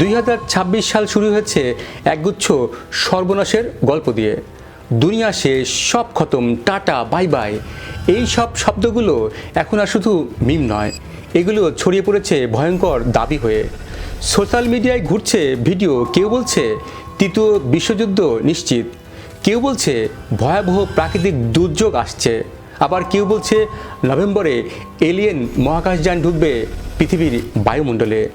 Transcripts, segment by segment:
দুই হাজার ছাব্বিশ সাল শুরু হয়েছে একগুচ্ছ সর্বনাশের গল্প দিয়ে। দুনিয়া শেষ, সব খতম, টাটা, বাই বাই। এই সব শব্দগুলো এখন আর শুধু মিম নয়, এগুলো ছড়িয়ে পড়েছে ভয়ঙ্কর দাবি হয়ে। সোশ্যাল মিডিয়ায় ঘুরছে ভিডিও, কেউ বলছে তৃতীয় বিশ্বযুদ্ধ নিশ্চিত, কেউ বলছে ভয়াবহ প্রাকৃতিক দুর্যোগ আসছে, আবার কেউ বলছে নভেম্বরে এলিয়েন মহাকাশযান ঢুকবে পৃথিবীর বায়ুমণ্ডলে।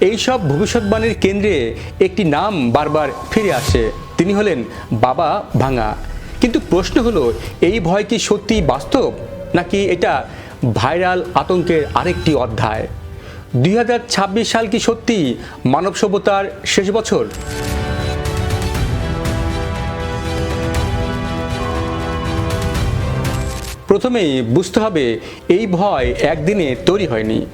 এইসব ভবিষ্যৎবাণীর কেন্দ্রে একটি নাম বারবার ফিরে আসে। তিনি হলেন বাবা ভাঙা। কিন্তু প্রশ্ন হলো, এই ভয় কি সত্যি বাস্তব? নাকি এটা ভাইরাল আতঙ্কের আরেকটি অধ্যায়? দুই হাজার ছাব্বিশ সাল কি সত্যি মানব সভ্যতার শেষ বছর? প্রথমেই বুঝতে হবে, এই ভয় একদিনে তৈরি হয়নি।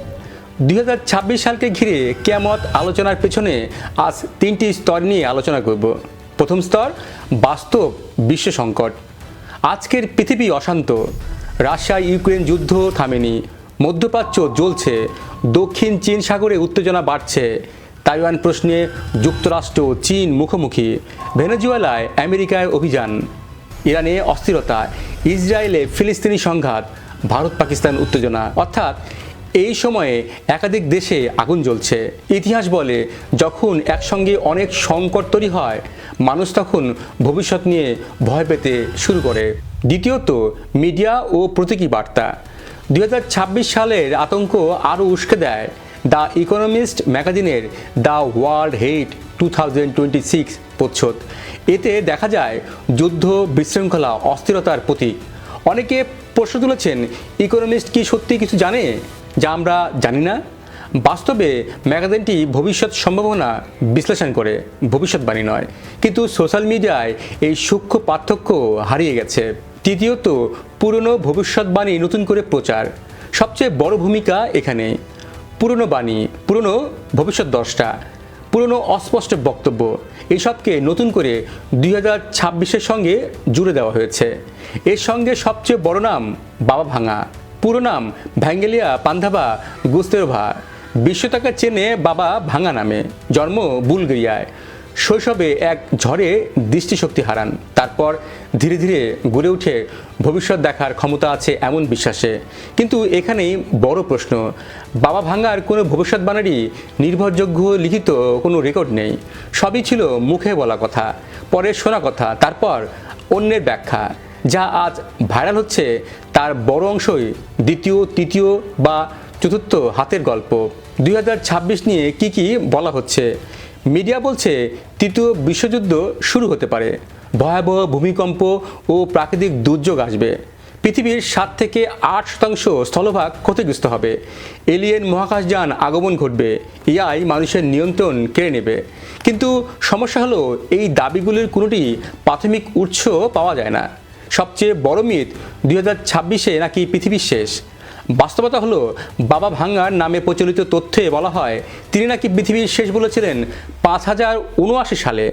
দুই হাজার ছাব্বিশ সালকে ঘিরে কেমত আলোচনার পেছনে আজ তিনটি স্তর নিয়ে আলোচনা করব। প্রথম স্তর, বাস্তব বিশ্ব সংকট। আজকের পৃথিবী অশান্ত। রাশিয়া ইউক্রেন যুদ্ধ থামেনি। মধ্যপ্রাচ্য জ্বলছে। দক্ষিণ চীন সাগরে উত্তেজনা বাড়ছে। তাইওয়ান প্রশ্নে যুক্তরাষ্ট্র চীন মুখোমুখি। ভেনেজুয়েলায় আমেরিকায় অভিযান। ইরানে অস্থিরতা। ইসরায়েলে ফিলিস্তিনি সংঘাত। ভারত পাকিস্তান উত্তেজনা। অর্থাৎ এই সময়ে একাধিক দেশে আগুন জ্বলছে। ইতিহাস বলে, যখন একসঙ্গে অনেক সংকট তৈরি হয়, মানুষ তখন ভবিষ্যৎ নিয়ে ভয় পেতে শুরু করে। দ্বিতীয়ত, মিডিয়া ও প্রতীকী বার্তা। দু হাজার ছাব্বিশ সালের আতঙ্ক আরও উস্কে দেয়। দ্য ইকোনমিস্ট ম্যাগাজিনের the world ahead two thousand twenty six প্রচ্ছদ। এতে দেখা যায়, যুদ্ধ বিশৃঙ্খলা, অস্থিরতার প্রতীক। অনেকে প্রশ্ন তুলেছেন, ইকোনমিস্ট কি সত্যি কিছু জানে, যা আমরা জানি না? বাস্তবে ম্যাগাজিনটি ভবিষ্যৎ সম্ভাবনা বিশ্লেষণ করে, ভবিষ্যৎবাণী নয়। কিন্তু সোশ্যাল মিডিয়ায় এই সূক্ষ্ম পার্থক্য হারিয়ে গেছে। তৃতীয়ত, পুরনো ভবিষ্যৎবাণী নতুন করে প্রচার। সবচেয়ে বড় ভূমিকা এখানে। পুরনো বাণী, পুরনো ভবিষ্যৎ দশটা। পুরনো অস্পষ্ট বক্তব্য, এসবকে নতুন করে দুই হাজার ছাব্বিশের সঙ্গে জুড়ে দেওয়া হয়েছে। এর সঙ্গে সবচেয়ে বড় নাম বাবা ভাঙা, পুরো নাম ভ্যাঙ্গেলিয়া পান্ধাবা গুস্তেরভা বিশ্বতাকে চেনে বাবা ভাঙা নামে, জন্ম বুলগেরিয়ায়। শৈশবে এক ঝড়ে দৃষ্টিশক্তি হারান, তারপর ধীরে ধীরে গড়ে উঠে ভবিষ্যৎ দেখার ক্ষমতা আছে এমন বিশ্বাসে। কিন্তু এখানেই বড় প্রশ্ন, বাবা ভাঙ্গার কোনো ভবিষ্যৎবাণীরই নির্ভরযোগ্য লিখিত কোনো রেকর্ড নেই। সবই ছিল মুখে বলা কথা, পরে শোনা কথা, তারপর অন্যের ব্যাখ্যা, যা আজ ভাইরাল হচ্ছে তার বড় অংশই দ্বিতীয়, তৃতীয় বা চতুর্থ হাতের গল্প। দুই হাজার ছাব্বিশ নিয়ে কি কি বলা হচ্ছে? মিডিয়া বলছে তৃতীয় বিশ্বযুদ্ধ শুরু হতে পারে। ভয়াবহ ভূমিকম্প ও প্রাকৃতিক দুর্যোগ আসবে। পৃথিবীর সাত থেকে আট শতাংশ স্থলভাগ ক্ষতিগ্রস্ত হবে। এলিয়েন মহাকাশযান আগমন ঘটবে। এআই মানুষের নিয়ন্ত্রণ কেড়ে নেবে। কিন্তু সমস্যা হলো, এই দাবিগুলির কোনোটি প্রাথমিক উৎস পাওয়া যায় না। সবচেয়ে বড় মিথ দুই হাজার ছাব্বিশে নাকি পৃথিবীর শেষ। বাস্তবতা হলো, বাবা ভাঙ্গার নামে প্রচলিত তথ্যে বলা হয়, তিনি নাকি পৃথিবীর শেষ বলেছিলেন পাঁচ হাজার উনআশি সালে,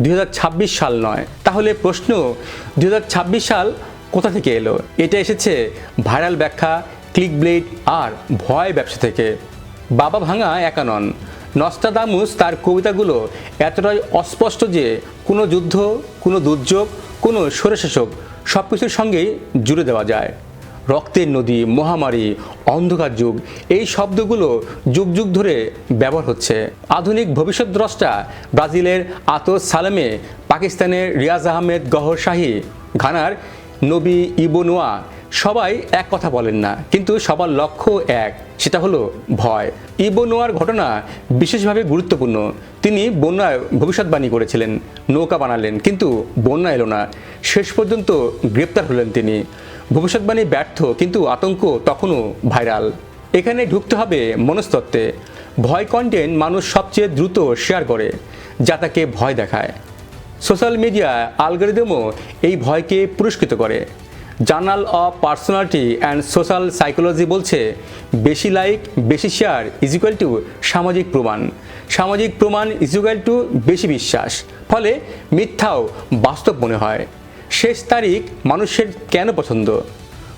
দুই হাজার ছাব্বিশ সাল নয়। তাহলে প্রশ্ন, দুই হাজার ছাব্বিশ সাল কোথা থেকে এলো? এটা এসেছে ভাইরাল ব্যাখ্যা ক্লিক ব্লেড আর ভয় ব্যবসা থেকে। বাবা ভাঙা একা নন। নস্তাদামুস তার কবিতাগুলো এতটাই অস্পষ্ট যে কোনো যুদ্ধ, কোনো দুর্যোগ, কোনো সরেশাসক সব কিছুর সঙ্গেই জুড়ে দেওয়া যায়। রক্তের নদী, মহামারী, অন্ধকার যুগ, এই শব্দগুলো যুগ যুগ ধরে ব্যবহার হচ্ছে। আধুনিক ভবিষ্যৎ দ্রষ্টা ব্রাজিলের আতস সালেমে পাকিস্তানের রিয়াজ আহমেদ গহর শাহী, ঘানার নবী ইবোনোয়া সবাই এক কথা বলেন না, কিন্তু সবার লক্ষ্য এক, সেটা হলো ভয়। ইবো নোয়ার ঘটনা বিশেষভাবে গুরুত্বপূর্ণ। তিনি বন্যায় ভবিষ্যৎবাণী করেছিলেন, নৌকা বানালেন, কিন্তু বন্যা এলো না। শেষ পর্যন্ত গ্রেপ্তার হলেন তিনি। ভবিষ্যৎবাণী ব্যর্থ, কিন্তু আতঙ্ক তখনও ভাইরাল। এখানে ঢুকতে হবে মনস্তত্ত্বে। ভয় কন্টেন্ট মানুষ সবচেয়ে দ্রুত শেয়ার করে, যা তাকে ভয় দেখায়। সোশ্যাল মিডিয়া আলগোরিদমও এই ভয়কে পুরস্কৃত করে। Journal of Personality and Social Psychology বলছে, বেশি লাইক বেশি শেয়ার ইজ ইকুয়াল টু সামাজিক প্রমাণ। সামাজিক প্রমাণ ইজ ইকুয়াল টু বেশি বিশ্বাস। ফলে মিথ্যাও বাস্তব মনে হয়। শেষ তারিখ মানুষের কেন পছন্দ?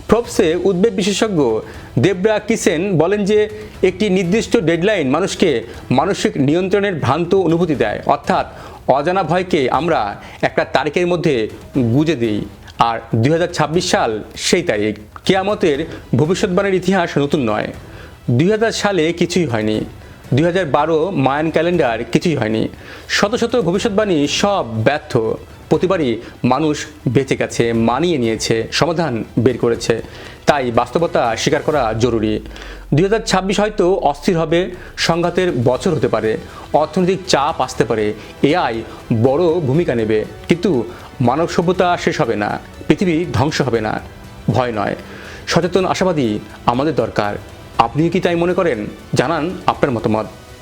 ফ্রপসে উদ্বেগ বিশেষজ্ঞ দেবরা কিসেন বলেন যে, একটি নির্দিষ্ট ডেডলাইন মানুষকে মানসিক নিয়ন্ত্রণের ভ্রান্ত অনুভূতি দেয়। অর্থাৎ অজানা ভয়কে আমরা একটা তারিখের মধ্যে গুজে দিই। আর দুই হাজার ছাব্বিশ সাল সেই তারিখ। কেয়ামতের ভবিষ্যৎবাণীর ইতিহাস নতুন নয়। দুই সালে কিছুই হয়নি। দুই হাজার বারো মায়ান ক্যালেন্ডার কিছুই হয়নি। শত শত ভবিষ্যৎবাণী সব ব্যর্থ। প্রতিবারই মানুষ বেঁচে গেছে, মানিয়ে নিয়েছে, সমাধান বের করেছে। তাই বাস্তবতা স্বীকার করা জরুরি। দু হাজার ছাব্বিশ হয়তো অস্থির হবে, সংঘাতের বছর হতে পারে, অর্থনৈতিক চাপ আসতে পারে, এআই বড় ভূমিকা নেবে, কিন্তু মানব সভ্যতা শেষ হবে না, পৃথিবী ধ্বংস হবে না, ভয় নয়। সচেতন আশাবাদী আমাদের দরকার। আপনি কি তাই মনে করেন? জানান আপনার মতামত।